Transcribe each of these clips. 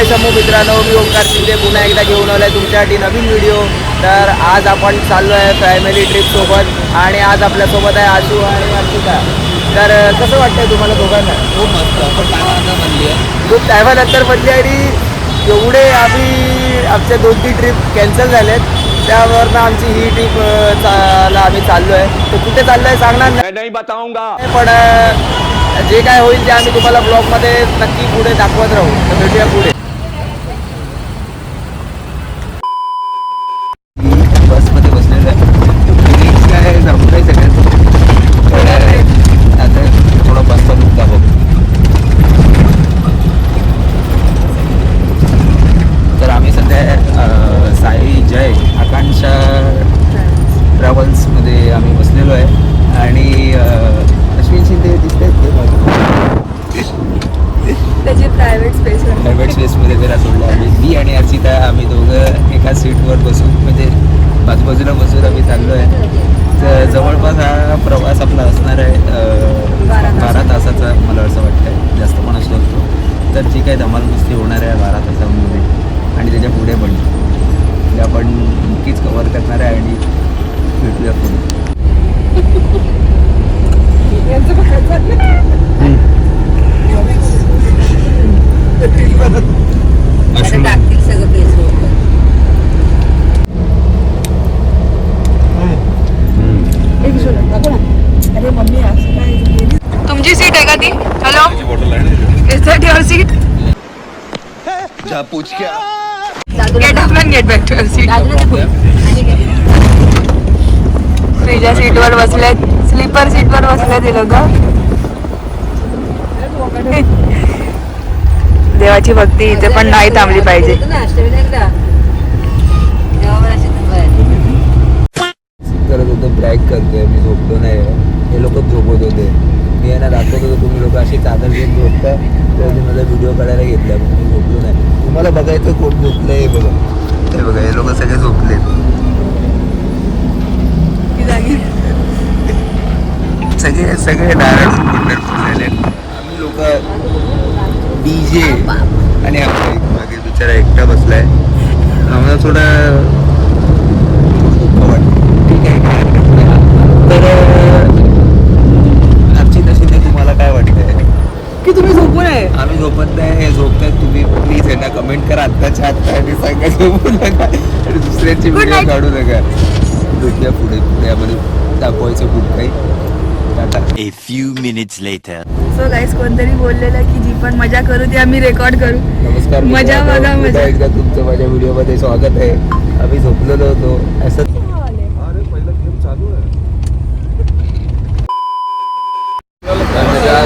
जय समूह मित्रांनो मी ओंकार शिंदे पुन्हा एकदा घेऊन आलो आहे तुमच्यासाठी नवीन व्हिडिओ तर आज आपण चाललो आहे फॅमिली ट्रिपसोबत आणि आज आपल्यासोबत आहे आशू आणि अर्चिता तर कसं वाटतंय तुम्हाला दोघांना? खूप मस्त. पण टायमानंतर बनली आहे. खूप टायमानंतर बनली आणि एवढे आम्ही आमच्या दोन तीन ट्रिप कॅन्सल झालेत. त्यावरनं आमची ही ट्रिप ला आम्ही चाललो आहे तर कुठे चाललो आहे सांगणार नाही. नहीं बताऊंगा। पण जे काय होईल ते आम्ही तुम्हाला ब्लॉगमध्ये नक्की पुढे दाखवत राहू. तर भेटूया पुढे बसमध्ये बसलेलं आहे फिलिंग्स काय जमत आहे सगळ्यात आता थोडं बसचा लुक दाखव तर आम्ही सध्या अं, साई जय आकांक्षा ट्रॅव्हल्समध्ये आम्ही बसलेलो आहे आणि अं, अश्विन शिंदे दिसत आहेत ते बाजूला. त्याची प्रायव्हेट स्पेस प्रायव्हेट स्पेसमध्ये त्याला सोडलं आम्ही मी आणि अर्चिता आम्ही दोघं एका सीटवर बसून म्हणजे बाजूबाजूला बसून आम्ही चाललो आहे तर जवळपास हा प्रवास आपला असणार आहे अं, बारा तास. बारा तासाचा मला असं वाटतं जास्त पण असू शकतो तर जी काही धमाल मस्ती होणार आहे बारा तासामध्ये आणि त्याच्या पुढे पण ते आपण नक्कीच कवर करणार आहे आणि भेटूया पुढे टाकतील सगळं पेस अरे मम्मी असं काय तुमची सीट आहे का ती hello is that your seat जा पूछ क्या get up and get back to seat फ्रीच्या सीटवर बसलेत स्लीपर सीटवर बसले ते लोक देवाची भक्ती इथे पण नाही थांबली पाहिजे. करत होतो ब्रॅक करतोय मी झोपलो नाही हे लोक झोपत होते. मी यांना दाखवत होतो तुम्ही लोक अशी चादर घेऊन झोपताय तर ते मला व्हिडिओ काढायला घेतला मी नाही तुम्हाला बघायचं कोण झोपलं हे बघा. हे बघा हे लोक सगळे झोपले सगळे सगळे डायरेक्ट फुटलेले आम्ही लोक डी जे आणि आमचा. एक मागे बिचारा एकटा बसलाय. आम्हाला थोडा. ठीक आहे. तर आमची तशी नाही तुम्हाला काय वाटतंय की तुम्ही झोपू नये आम्ही झोपत नाही हे झोपताय तुम्ही. प्लीज यांना कमेंट करा. आत्ताच्या आत्ता आणि सांगा झोपू नका. आणि दुसऱ्यांची व्हिडिओ. काढू नका. भेटूया पुढे. पुढे आम्हाला दाखवायचं खूप काही. Tata. A few minutes later. So guys कोणतरी बोललेलं की जी पण मजा करू ती आम्ही रेकॉर्ड करू. नमस्कार मजा. बघा, मजा. एकदा तुमचं माझ्या व्हिडिओमध्ये स्वागत आहे. आम्ही झोपलेलो होतो. असं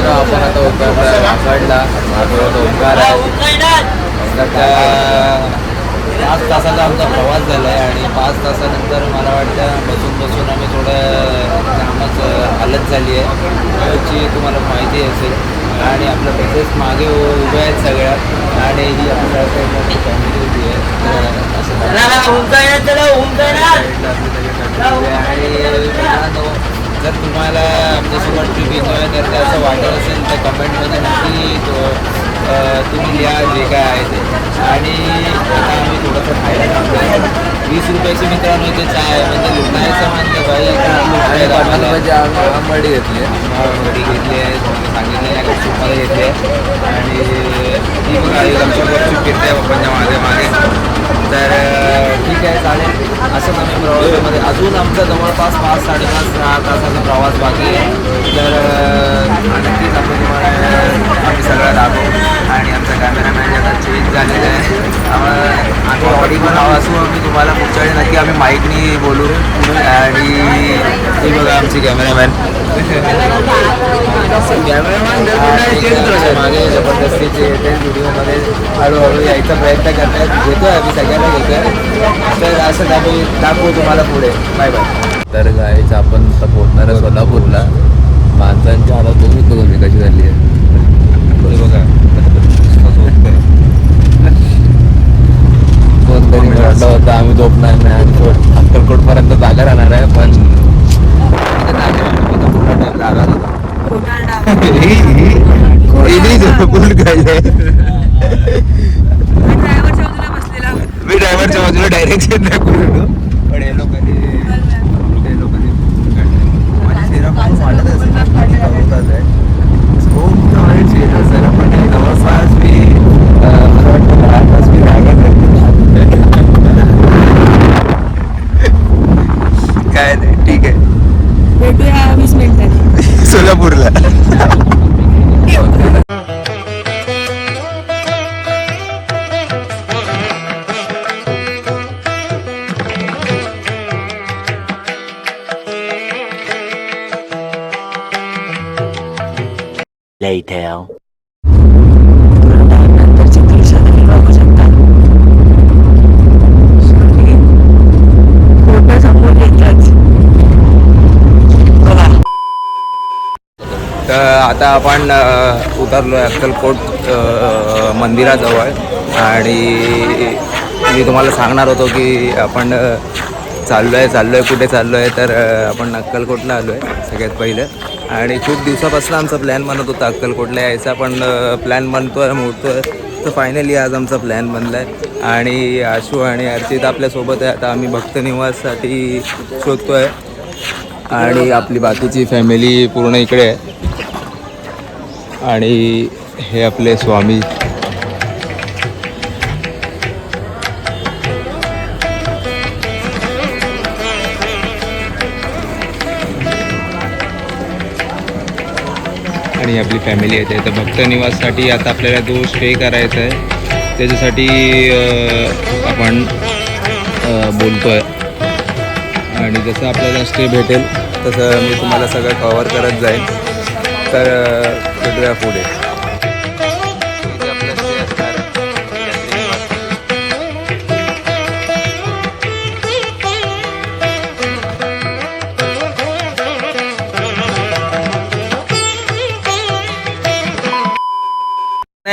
आपण आता उतरलोय रामगडला माझ्यासोबत ओंकार आहे सध्या पाच तासाचा आमचा प्रवास झाला आहे आणि पाच तासानंतर मला वाटतं बसून बसून आम्ही थोडं जामच हालत झाली आहे त्याची तुम्हाला माहिती असेल. आणि आपल्या बसेस मागे उ- उभ्या आहेत सगळ्या. आणि ही आपल्या फॅमिली उभी आहे. आणि जर तुम्हाला आमच्यासोबत ट्रिप एन्जॉय करता असं वाटत असेल तर कमेंटमध्ये नक्की तुम्ही लिहा जे काय आहे ते. आणि आता आम्ही थोडंसं खायला थांबलोय वीस रुपयाची मित्रांनो इथे चाय म्हणजे लुटायचं म्हणजे बाई आम्हाला आंबाडी घेतली आंबाडी घेतली आहे तुम्ही सांगितलेल्या सूपमध्ये घेतली आहे. आणि ती बघा ही लक्षपूरची फिरते पप्पांच्या मागे मागे. तर ठीक आहे चालेल. असंच आम्ही प्रवासामध्ये अजून आमचा जवळपास पाच साडेपाच सहा तासाचा प्रवास बाकी आहे. तर अ, आम्ही सगळं दाखवू आणि आमचा कॅमेरामॅन आता चेंज झालेला आहे आम्हाला- आम्ही ऑडी पण असू आम्ही तुम्हाला पुढच्या वेळी नक्की आम्ही माईकनी बोलू आणि ते बघा आमची कॅमेरामॅन कॅमेरामॅन मागे जबरदस्तीचे येते व्हिडिओमध्ये हळूहळू यायचा प्रयत्न करतात आहे आम्ही सगळ्यांना घेतोय तर असं आम्ही दाखवू तुम्हाला पुढे बाय बाय तर गायच आपण पोहोचणार सोलापूरला. सोलापूरला माणसांची हालत बघितलं तुम्ही कशी झाली आहे. बघा. कोणतरी म्हटलं होतं आम्ही झोपणार नाही आम्ही later. तर आता आपण उतरलो आहे अक्कलकोट मंदिराजवळ. आणि मी तुम्हाला सांगणार होतो की आपण चाललो आहे चाललो आहे कुठे चाललो आहे तर आपण अक्कलकोटला आलो आहे सगळ्यात पहिलं. आणि खूप दिवसापासून आमचा प्लॅन बनत होता अक्कलकोटला यायचा पण प्लॅन बनतो आहे मोडतो आहे तर फायनली आज आमचा प्लॅन बनला आहे आणि आशू आणि अर्चित आपल्यासोबत आहे. आता आम्ही भक्त निवाससाठी शोधतो आहे आणि आपली बाकीची फॅमिली पूर्ण इकडे आहे. आणि हे आपले स्वामी आणि आपली फॅमिली येते. तर भक्त निवाससाठी आता आपल्याला जो स्टे करायचा आहे. त्याच्यासाठी आपण बोलतो आहे आणि जसं आपल्याला स्टे भेटेल तसं मी तुम्हाला सगळं कवर करत जाईल तर वेगळ्या पुढे.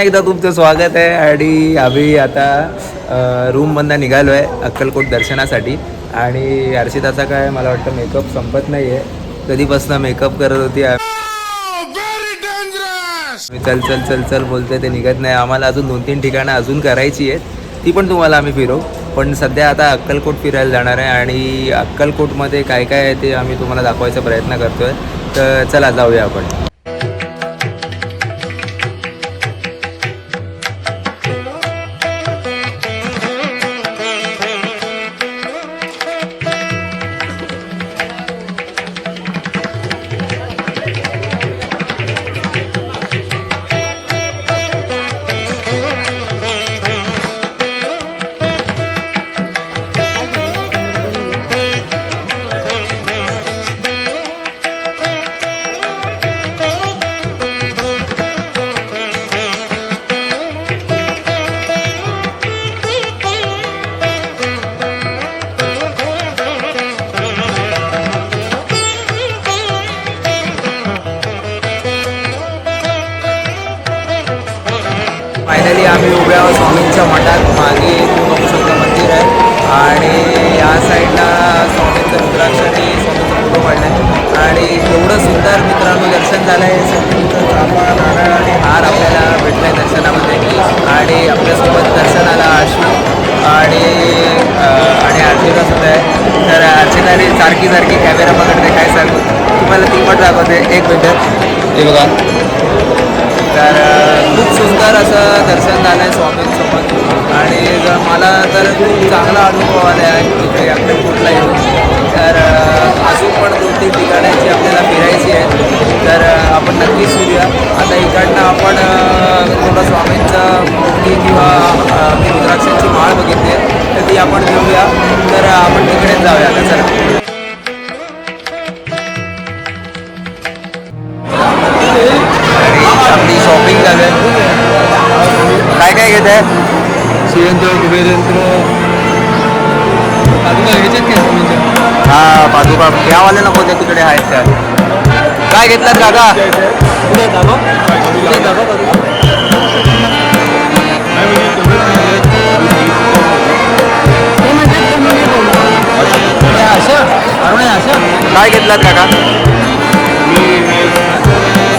एकदा तुमचं स्वागत आहे. आणि आम्ही आता रूममधनं निघालो आहे अक्कलकोट दर्शनासाठी. आणि हर्षिताचा काय मला वाटतं मेकअप संपत नाही आहे कधीपासून मेकअप करत होती मी चल चल चल चल बोलतोय ते निघत नाही. आम्हाला अजून दोन तीन ठिकाणं अजून करायची आहेत. ती पण तुम्हाला आम्ही फिरवू. पण सध्या आता अक्कलकोट फिरायला जाणार आहे. आणि अक्कलकोटमध्ये काय काय आहे ते आम्ही तुम्हाला दाखवायचा प्रयत्न करतोय. तर चला जाऊया आपण. आम्ही उभ्या आहोत स्वामींच्या मठात. मागे बघू शकता मंदिर आहे आणि या साईडला स्वामींचं रुद्राक्ष आणि स्वामींचा फोटो काढला आहे आणि एवढं सुंदर मित्रांनो दर्शन झालं आहे स्वामींचं चाफा नारळ आणि हार आपल्याला भेटला आहे दर्शनामध्ये. आणि आपल्यासोबत दर्शनाला आशू आणि आणि अर्चिता सुद्धा आहे. तर अर्चिताने सारखी सारखी कॅमेरा पकडते. काय सांगू? तुम्हाला ती पण दाखवते. एक मिनिट. हे बघा. तर खूप सुंदर आला आहे स्वामींसोबत आणि जर मला तर खूप चांगला अनुभव आला आहे इकडे कुठला येऊन तर अजून पण दोन तीन ठिकाणं जी आपल्याला फिरायची आहेत तर आपण नक्कीच फिरूया. आता इकडनं आपण थोडं स्वामींचं मूर्ती किंवा रुद्राक्षांची माळ बघितली आहे. तर ती आपण घेऊया. तर आपण तिकडेच जाऊया. आता चला. काय काय घेत आहे श्रीयंत्र कुबेरयंत्र हा पादुका यावाले नको ते तिकडे आहेत त्या काय घेतलात काका काय घेतलात काका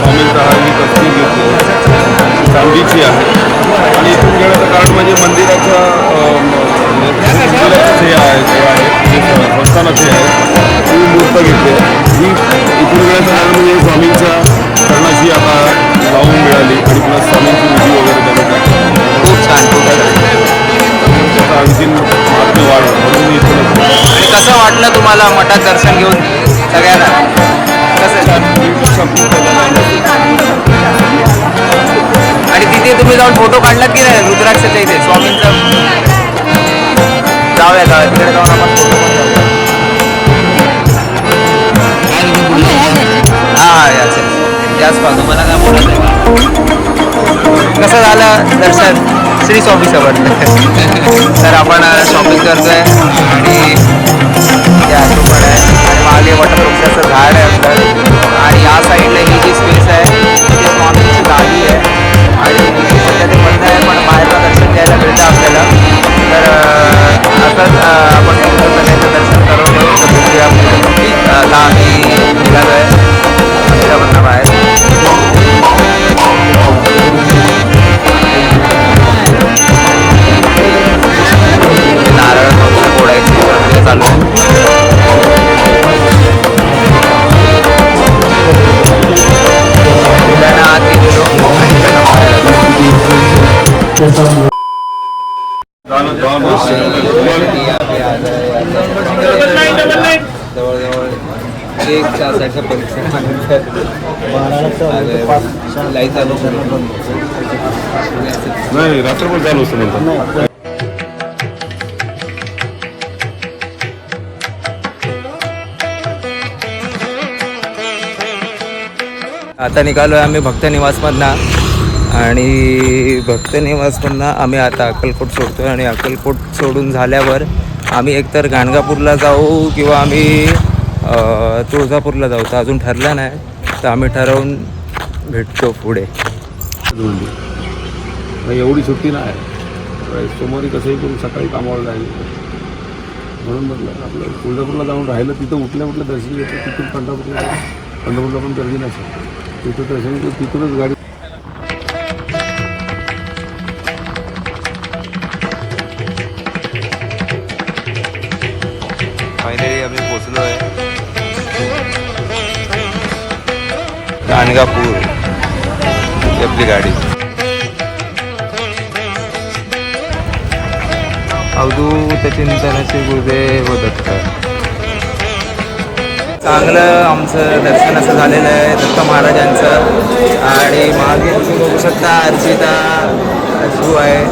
स्वामींचा हा ही तस्वीर घेतली चांदीची आहे. आणि इथून घेण्याचं कारण म्हणजे मंदिराचं मंदिराचं हे आहे जे आहे संस्थानाचे आहे. ती मूर्त घेते ही इथून घेण्याचं कारण म्हणजे स्वामींच्या कारणाची आता लावून मिळाली आणि पुन्हा स्वामींची विधी वगैरे त्यामध्ये खूप खूप छान. आणखी महात्म्य वाढ म्हणून इथून कसं वाटलं तुम्हाला मठात दर्शन घेऊन सगळ्यांना? कसं? छान आणि तिथे तुम्ही जाऊन फोटो काढलात की नाही? रुद्राक्षच्या इथे स्वामींचा? जाऊया जाऊया. तिकडे जाऊन आपण फोटो याच याच बाजू मला काय बोलत कसं झालं दर्शन? श्री स्वामी समर्थ. तर आपण शॉपिंग करतोय आणि त्या आजोबा आहे. आणि मागे वटवृक्षाचं झाड आहे आणि या साईडला ही जी स्पेस आहे तिथे स्वामींची गाडी आहे. पण बाहेरचं दर्शन घ्यायला मिळतं आपल्याला तर नाही रात्रभर चालू असतं म्हणतात. आता निघालो आहे आम्ही भक्त निवासमधनं आणि भक्त निवासमधनं आम्ही आता अक्कलकोट सोडतो आणि अक्कलकोट सोडून झाल्यावर आम्ही एकतर गाणगापूरला जाऊ किंवा आम्ही तुळजापूरला जाऊ. तर अजून ठरलं नाही. तर आम्ही ठरवून भेटतो पुढे. एवढी सुट्टी नाही. म्हणजे सोमवारी कसंही करून सकाळी कामावर जाईल म्हणून म्हटलं आपलं तुळजापूरला जाऊन राहिलं तिथं उठल्या उठल्या दर्शन घेतलं तिथून पंढरपूरला पंढरपूरला पण गर्दी नसेल. तिथं दर्शन घेतलं तिथूनच गाडी फायनली आम्ही पोचलो आहे गाणगापूर आपली गाडी. अवधूत चिंतनाचे गुरुदेव दत्त. चांगलं आमचं दर्शन असं झालेलं आहे दत्त महाराजांचं. आणि मागे तुम्ही बघू शकता अर्चिता अश्रू आहे.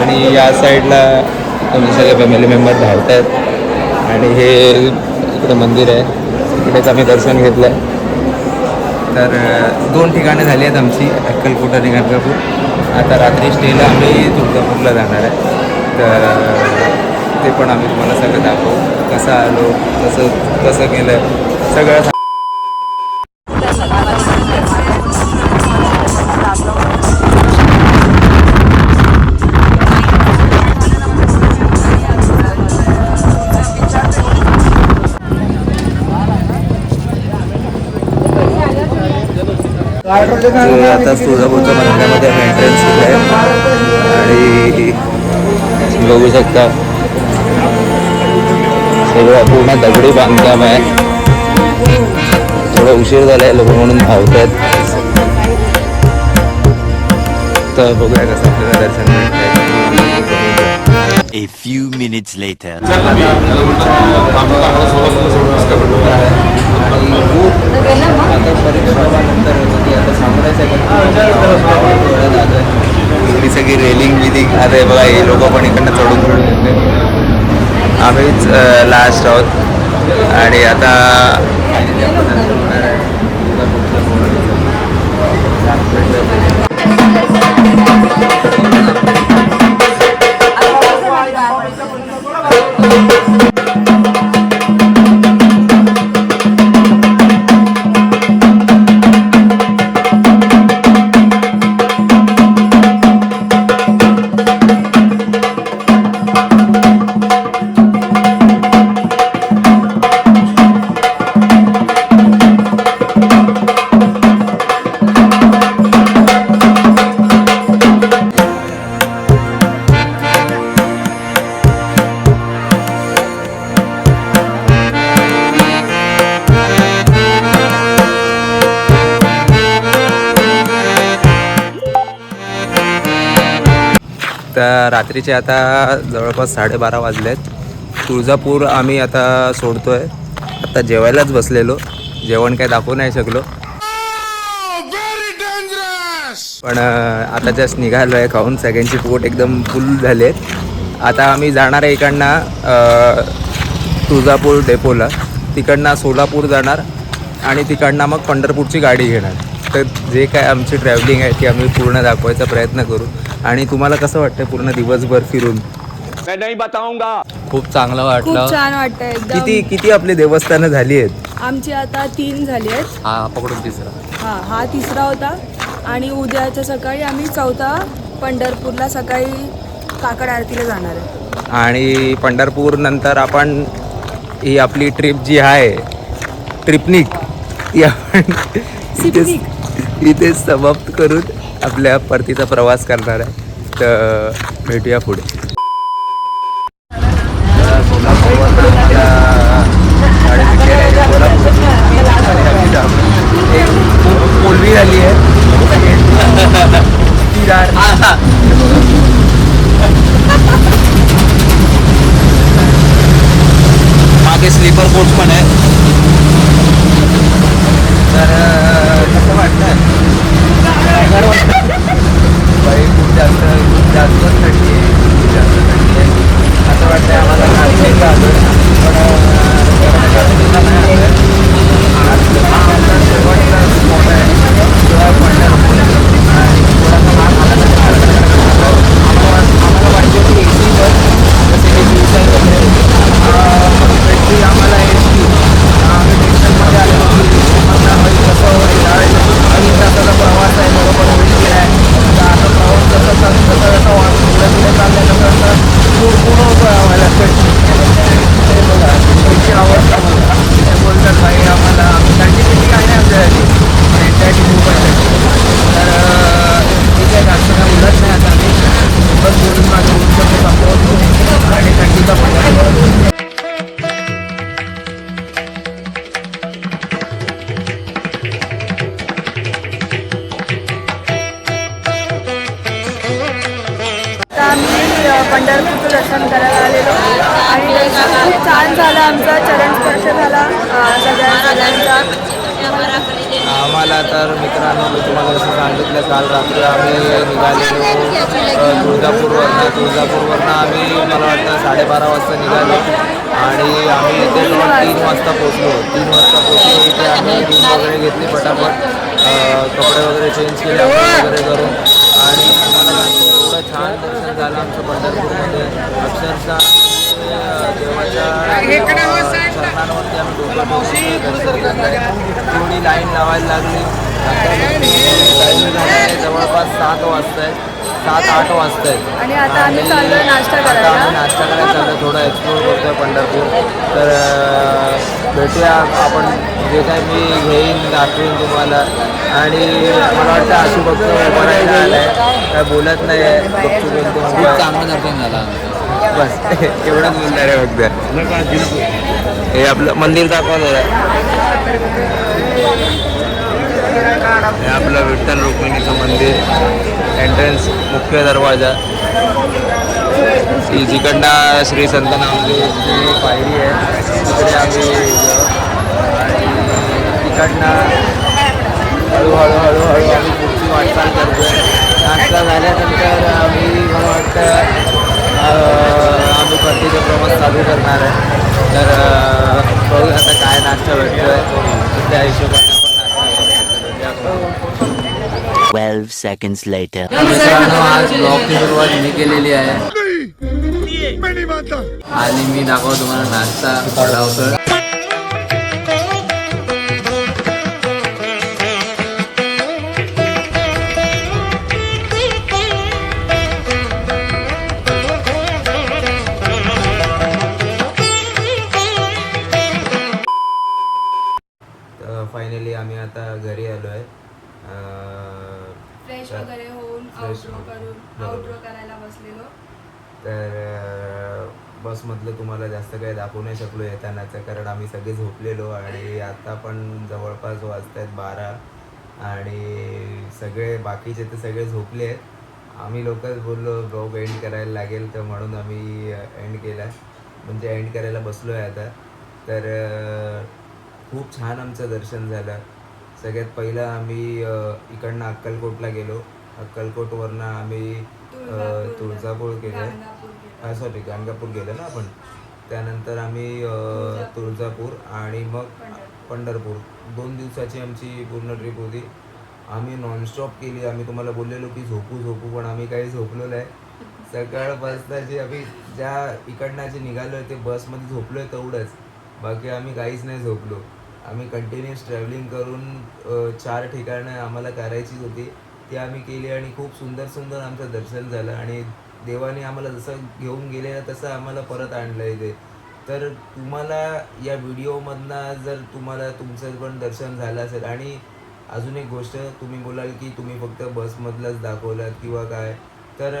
आणि या साईडला आम्ही सगळे फॅमिली मेंबर धावत आहेत आणि हे इकडे मंदिर आहे. इकडेच आम्ही दर्शन घेतलं आहे तर दोन ठिकाणे झाली आहेत आमची. अक्कलकोट आणि गाणगापूर आता रात्री स्टेला आम्ही तुळजापूरला जाणार आहे. तर ते पण आम्ही तुम्हाला सगळं दाखवू. कसं आलो कसं कसं केलं सगळं आता तुळजापूरच्या मंदिरामध्ये एंट्रन्स केलं आहे आणि बघू शकता. सगळं पूर्ण दगडी बांधकाम आहे. थोडं उशीर झाला आहे लोक म्हणून धावत आहेत तर बघूया कसं आपल्याला दर्शन A few minutes later. ही सगळी रेलिंग बिलिंग आता बघा हे लोक पण इकडनं चढून चढून येते. आम्हीच लास्ट आहोत. आणि आता तर रात्रीचे आता जवळपास साडेबारा वाजलेत. तुळजापूर आम्ही आता सोडतो आहे आता जेवायलाच बसलेलो. जेवण काय दाखवू नाही शकलो. पण आता जस्ट निघालो आहे खाऊन. सगळ्यांची पोट एकदम फुल झाले आता आम्ही जाणार आहे इकडनं तुळजापूर डेपोला. तिकडनं सोलापूर जाणार आणि तिकडनं मग पंढरपूरची गाडी घेणार. तर जे काय आमची ट्रॅव्हलिंग आहे ती आम्ही पूर्ण दाखवायचा प्रयत्न करू. आणि तुम्हाला कसं वाटतं पूर्ण दिवसभर फिरून? खूप चांगलं खूप वाटलं छान वाटतं एकदम. किती किती आपली देवस्थानं झाली आहेत? आमची आता तीन झाली आहेत. हा पकडून तिसरा. हा हा तिसरा होता. आणि उद्याच्या सकाळी आम्ही चौथा पंढरपूरला सकाळी काकड आरतीला जाणार आहे. आणि पंढरपूर नंतर आपण ही आपली ट्रिप जी आहे ट्रिपनिक ती आपण इथेच इथेच समाप्त करून आपल्या परतीचा प्रवास करणार आहे. तर भेटूया पुढे. पोलवी झाली आहे मागे स्लीपर कोच पण आहे. तर कसं वाटतं बाई खूप जास्त खूप जास्त थंडी आहे खूप जास्त थंडी आहे असं वाटतं आम्हाला आलो पण आणि आम्हाला आम्हाला आम्हाला ए आम्ही की कसं होईल आणि प्रवास आहे जसं काल रात्री आम्ही निघालेलो तुळजापूरवरनं. तुळजापूरवरनं आम्ही मला वाटतं साडेबारा वाजता निघालो. आणि आम्ही इथे जवळ तीन वाजता पोचलो तीन वाजता पोचलो इथे आम्ही रूम वगैरे घेतली पटापट. कपडे वगैरे चेंज केले वगैरे करून आणि एवढं छान दर्शन झालं आमचं पंढरपूरमध्ये. अक्षरशः देवाच्या चरणांवरती आम्ही डोकं ठेवून थोडी लाईन लावायला लागली. जवळपास सात वाजता आहे सात आठ वाजता आहेत आणि आता आम्ही चाललोय नाश्ता आता करायला. आम्ही नाश्ता करायला चाललो थोडं एक्सप्लोर करतोय पंढरपूर. तर भेटूया आपण जे काय मी घेईन दाखवेन तुम्हाला. आणि मला वाटतं आशू फक्त उभं राहायला आलाय. काय बोलत नाही आहे एकदम चांगलं दर्शन झालं. बस एवढंच बोलणार आहे फक्त. हे आपलं मंदिर दाखवा जरा. हे आपलं विठ्ठल रुक्मिणीचं मंदिर एंट्रन्स मुख्य दरवाजा. ही जिकडनं श्री संत नामदेवची पायरी आहे तिकडे आम्ही तिकडनं हळूहळू हळूहळू आम्ही पुढची वाटचाल करतो नाश्ता झाल्यानंतर आम्ही मला वाटतं आम्ही परतीचा प्रवास चालू करणार आहे तर अं, बघूया आता काय नाश्ता भेटतोय त्या हिशोबाने आपण नाश्ता भेटूया. 12 seconds later. मित्रांनो आज ब्लॉगची सुरुवात मी केलेली आहे आणि मी दाखवतो तुम्हाला नाश्ता. बसलेलो. तर बसमधलं तुम्हाला जास्त काही दाखवू नाही शकलो येतानाचं कारण आम्ही सगळे झोपलेलो आणि आता पण जवळपास वाजत आहेत बारा आणि सगळे बाकीचे तर सगळे झोपले आहेत. आम्ही लोकच बोललो ब्लॉग एंड करायला लागेल तर म्हणून आम्ही एंड केला. म्हणजे एंड करायला बसलो आहे आता. तर खूप छान आमचं दर्शन झालं. सगळ्यात पहिलं आम्ही इकडनं अक्कलकोटला गेलो. अक्कलकोटवरनं आम्ही तुळजापूर केलं. सॉरी गाणगापूर गेलं ना आपण. त्यानंतर आम्ही तुळजापूर. आणि मग पंढरपूर. दोन दिवसाची आमची पूर्ण ट्रिप होती. आम्ही नॉनस्टॉप केली. आम्ही तुम्हाला बोललेलो की झोपू झोपू पण आम्ही काही झोपलो नाही. सकाळपासनं जे आम्ही ज्या इकडनं जे निघालो आहे ते बसमध्ये झोपलो आहे तेवढंच. बाकी आम्ही काहीच नाही झोपलो. आम्ही कंटिन्युअस ट्रॅव्हलिंग करून चार ठिकाणं आम्हाला करायची होती. ती आम्ही केली आणि खूप सुंदर सुंदर आमचं दर्शन झालं. आणि देवाने आम्हाला जसं घेऊन गेलेलं तसं आम्हाला परत आणलं इथे तर तुम्हाला या व्हिडिओमधनं जर तुम्हाला तुमचं पण दर्शन झालं असेल आणि अजून एक गोष्ट तुम्ही बोलाल की तुम्ही फक्त बसमधलंच दाखवलात किंवा काय तर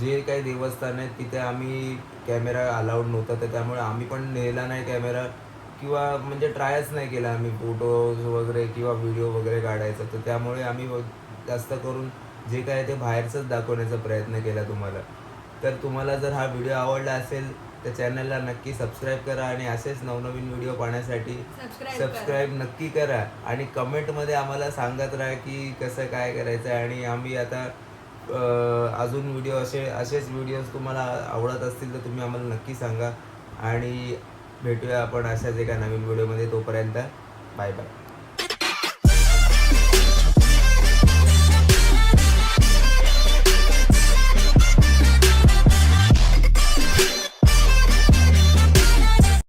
जे काही देवस्थान आहेत तिथे आम्ही कॅमेरा अलाउड नव्हता तर त्यामुळे आम्ही पण नेला नाही कॅमेरा किंवा म्हणजे ट्रायच नाही केला आम्ही फोटोज वगैरे किंवा व्हिडिओ वगैरे काढायचा. तर त्यामुळे आम्ही जास्त करून जे काय ते बाहेरचंच दाखवण्याचा प्रयत्न केला तुम्हाला. तर तुम्हाला जर हा व्हिडिओ आवडला असेल तर चॅनलला नक्की सबस्क्राईब करा आणि असेच नवनवीन व्हिडिओ पाहण्यासाठी सबस्क्राईब नक्की करा आणि कमेंटमध्ये आम्हाला सांगत राहा की कसं काय करायचं आहे. आणि आम्ही आता अजून व्हिडिओ असे असेच व्हिडिओज तुम्हाला आवडत असतील तर तुम्ही आम्हाला नक्की सांगा. आणि भेटूया आपण अशाच एका नवीन व्हिडिओमध्ये. तोपर्यंत बाय बाय.